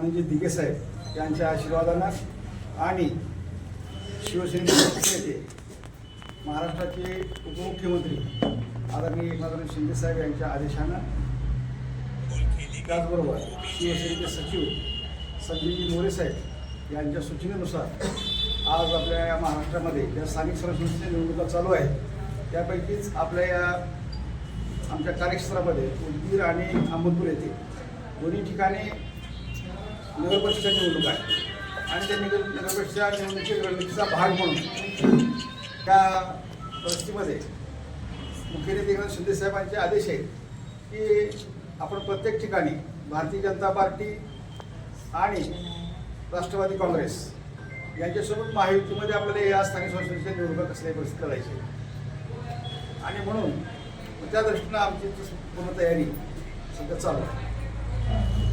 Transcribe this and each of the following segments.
आनंदजी दिगे साहेब यांच्या आशीर्वादानं आणि शिवसेनेचे नेते महाराष्ट्राचे उपमुख्यमंत्री आदरणीय एकनाथराव शिंदे साहेब यांच्या आदेशानं त्याचबरोबर शिवसेनेचे सचिव संजयजी मोरे साहेब यांच्या सूचनेनुसार आज आपल्या या महाराष्ट्रामध्ये ज्या स्थानिक स्वराज्य निवडणुका चालू आहेत त्यापैकीच आपल्या या आमच्या कार्यक्षेत्रामध्ये उदगीर आणि अहमदपूर येथे दोन्ही ठिकाणी नगरपरिषद निवडणूक आहे. आणि त्या नगर नगरपरिषद निवडणुकीच्या निवडणुकीचा भाग म्हणून त्या परिस्थितीमध्ये मुख्य नेते एकनाथ शिंदे साहेबांचे आदेश आहेत की आपण प्रत्येक ठिकाणी भारतीय जनता पार्टी आणि राष्ट्रवादी काँग्रेस यांच्यासोबत महायुतीमध्ये आपल्याला या स्थानिक संस्थेच्या निवडणुका कसल्याही परिस्थिती करायची आणि म्हणून त्या दृष्टीनं आमची पूर्ण तयारी सध्या चालू आहे.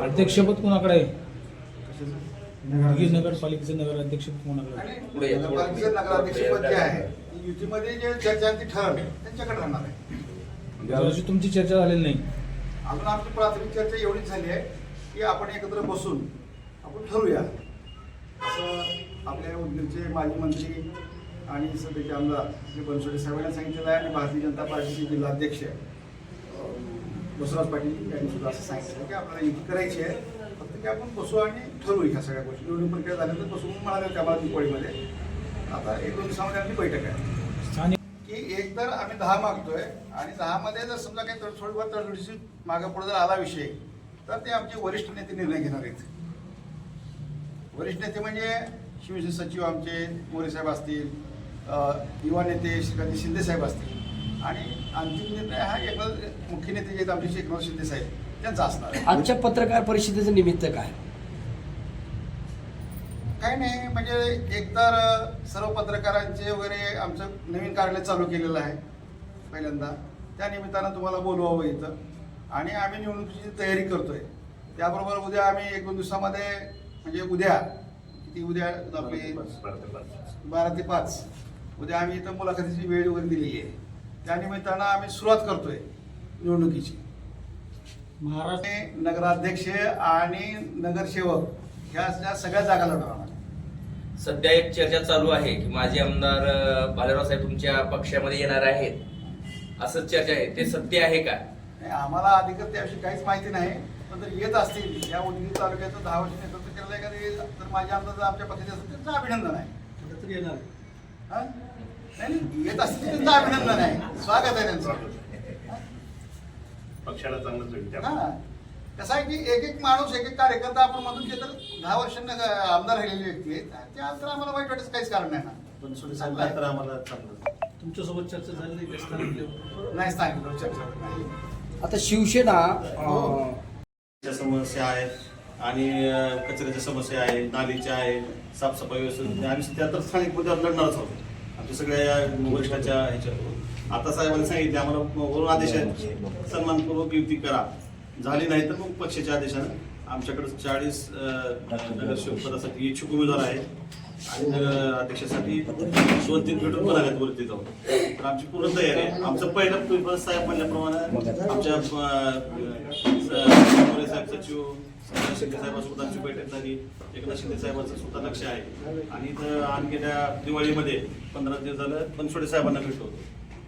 अध्यक्षपद कोणाकडे आहे? नगरपालिकेचं नगर कोणाकडे नगरपालिकेचं नगराध्यक्षपद जे आहे युतीमध्ये जे चर्चा ती ठरवली त्यांच्याकडे राहणार आहे. यावर्षी तुमची चर्चा झालेली नाही. अजून आमची प्राथमिक चर्चा एवढीच झाली आहे की आपण एकत्र बसून आपण ठरवूया. असं आपल्या उदगीरचे माजी मंत्री आणि सध्याचे आमदार श्री बनसोडे साहेबांनी सांगितलेलं आहे आणि भारतीय जनता पार्टीचे जिल्हाध्यक्ष बसवराज पाटील यांनी सुद्धा असं सांगितलं की आपल्याला युती करायची आहे. फक्त की आपण बसू आणि ठरवू ह्या सगळ्या गोष्टी. निवडणूक प्रक्रिया झाल्यानंतर बसू म्हणून म्हणाले होते आम्हाला दिवाळीमध्ये आता एक दोन दिवसामध्ये आमची बैठक आहे. की एक तर आम्ही दहा मागतोय आणि दहामध्ये जर समजा काही तड- थोडीफार तडजोडीची मागे पुढे जर आला विषय तर ते आमचे वरिष्ठ नेते निर्णय घेणार आहेत. वरिष्ठ नेते म्हणजे शिवसेना सचिव आमचे मोरे साहेब असतील युवा नेते श्रीकांत शिंदे साहेब असतील. आणि अंतिम निर्णय हा एकनाथ मुख्य नेते जे आहेत आमचे एकनाथ शिंदे साहेब त्यांचा असणार आहे. आजच्या पत्रकार परिषदेचं निमित्त काय? काही नाही म्हणजे एकतर सर्व पत्रकारांचे वगैरे आमचं नवीन कार्यालय चालू केलेलं आहे पहिल्यांदा. त्या निमित्तानं तुम्हाला बोलवावं इथं. आणि आम्ही निवडणुकीची तयारी करतोय. त्याबरोबर उद्या आम्ही एक दोन दिवसामध्ये म्हणजे उद्या किती उद्या? आपली बारा ते पाच. उद्या आम्ही इथं मुलाखतीची वेळ वगैरे दिलेली आहे. त्या निमित्तानं आम्ही सुरुवात करतोय निवडणुकीची. महाराष्ट्र नगराध्यक्ष आणि नगरसेवक ह्या सगळ्या जागा लढवणार सध्या एक चर्चा चालू आहे की माजी आमदार अं, भालेराव साहेब तुमच्या पक्षामध्ये येणार आहेत. असं चर्चा आहे. ते सत्य आहे का? नाही, आम्हाला अधिकृत त्याविषयी काहीच माहिती नाही पण जर येत असतील या उदगीर तालुक्याचं दहा वर्ष नेतृत्व केलेलं आहे एखादी तर माझ्या आमदार जर आमच्या पक्षाचे असेल त्यांचं अभिनंदन आहे. हा? नाही नाही, येत असतील तर त्यांचं अभिनंदन आहे. स्वागत आहे त्यांचं. पक्षाला चांगलंच होईल हा. कसं आहे की एक एक माणूस एक एक कार्यकर्ता आपण मधून तर दहा वर्षांना आमदार राहिलेली व्यक्ती आहेत त्या तर आम्हाला वाईट वाटायचं काहीच कारण नाही ना. पण सोडी सांगला तर आम्हाला चांगलं. तुमच्यासोबत चर्चा झाली नाही सांगितलं चर्चा नाही. आता शिवसेना समस्या आहेत आणि कचऱ्याच्या समस्या आहेत नालीच्या आहेत साफसफाई व्यवस्थित आम्ही सध्या तर स्थानिक मुद्द्यावर लढणारच आहोत. आमच्या सगळ्या या वरिष्ठाच्या ह्याच्यावर. आता साहेबांनी सांगितले आम्हाला वरून आदेश आहेत. सन्मानपूर्वक युती करा. झाली नाही तर मग पक्षाच्या आदेशानं आमच्याकडे चाळीस नगरसेवक पदासाठी इच्छुक उमेदवार आहेत. आणि नगर अध्यक्षासाठी दोन तीन भेटून पण आहेत वरती जाऊन. तर आमची पूर्ण तयारी आहे. आमचं पहिलं पेपर साहेब म्हणल्याप्रमाणे आमच्या अं, साहेब सचिव संजय शिंदे साहेबांसोबत आमची बैठक झाली. एकनाथ शिंदे साहेबांचं सुद्धा लक्ष आहे. आणि इथं आणखीच्या दिवाळीमध्ये पंधरा दिवस झालं बनसोडे साहेबांना भेटलो होतो.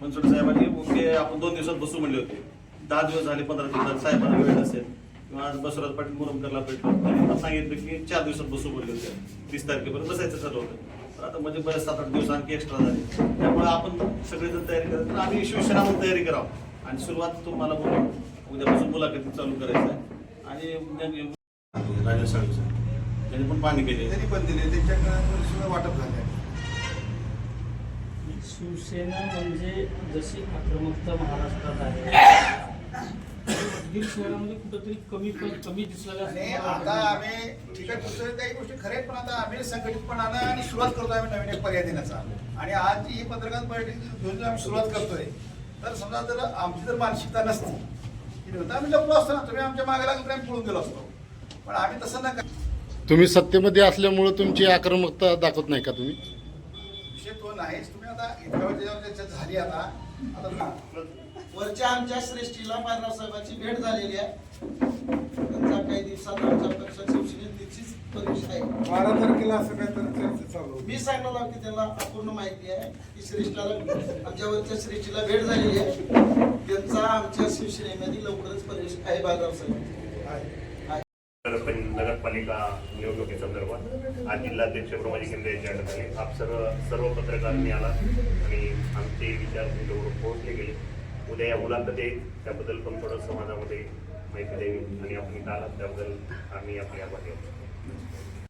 बनसोडे साहेबांनी ओके आपण दोन दिवसात बसू म्हणले होते. दहा दिवस झाले पंधरा दिवसात साहेबांना वेळ नसेल. किंवा आज बसवराज पाटील मुरमकरला भेटलो. त्यांनी सांगितलं की चार दिवसात बसू बोलले होते. तीस तारखेपर्यंत बसायचं होतं. तर आता म्हणजे बरेच सात आठ दिवस आणखी एक्स्ट्रा झाले. त्यामुळे आपण सगळेजण तयारी करत तर आम्ही शिवसेना म्हणून तयारी करावं. आणि सुरुवात तुम्हाला बोलू. उद्यापासून मुलाखती चालू करायचं आहे. आणि राजा साळवीचं त्यांनी पण पाणी केले. त्यांनी पण दिले. त्यांच्याकडे सुद्धा वाटप झाले. शिवसेना म्हणजे जशी आक्रमकता महाराष्ट्रात आहे उदगीर शहरामध्ये कुठंतरी कमी कमी दिसलेलं आणि आता आम्ही ठीक आहे दुसऱ्या काही गोष्टी आहेत, पण आता आम्ही संघटितपणानं आणि सुरुवात करतोय आम्ही नवीन एक पर्याय देण्याचा. आणि आज जी ही पत्रकार बैठक घेऊन आम्ही सुरुवात करतोय तर समजा जर आमची जर मानसिकता नसती की नव्हतं आम्ही लपलो असतो ना तुम्ही आमच्या मागे लागून आम्ही पळून गेलो असतो. पण आम्ही तसं न तुम्ही सत्तेमध्ये असल्यामुळं तुमची आक्रमकता दाखवत नाही का तुम्ही? विषय तो नाहीच. तुम्ही आता इतक्या वेळ त्याच्यावर चर्चा झाली आता आता वरच्या आमच्या श्रेष्ठीला बालराव साहेबांची भेट झालेली आहे. त्यांचा काही दिवसात आमच्या पक्ष शिवसेनेत तिचीच परीक्षा आहे. बारा तारखेला असं काय तर चर्चा चालू. मी सांगणार आहोत की त्यांना अपूर्ण माहिती आहे. की श्रेष्ठाला आमच्या वरच्या श्रेष्ठीला भेट झालेली आहे. त्यांचा आमच्या शिवसेनेमध्ये लवकरच प्रवेश आहे बालराव साहेब नगरपालिका निवडणुकीसंदर्भात आज जिल्हाध्यक्ष ब्रह्माजी केंद्रे यांच्या अडचणी आप सर्व सर्व पत्रकारांनी आला आणि आमचे विचार उद्या या मुलांना ते त्याबद्दल पण थोडं समाजामध्ये माहिती द्यावी आणि आपण काल त्याबद्दल आम्ही आपले आभार आहोत.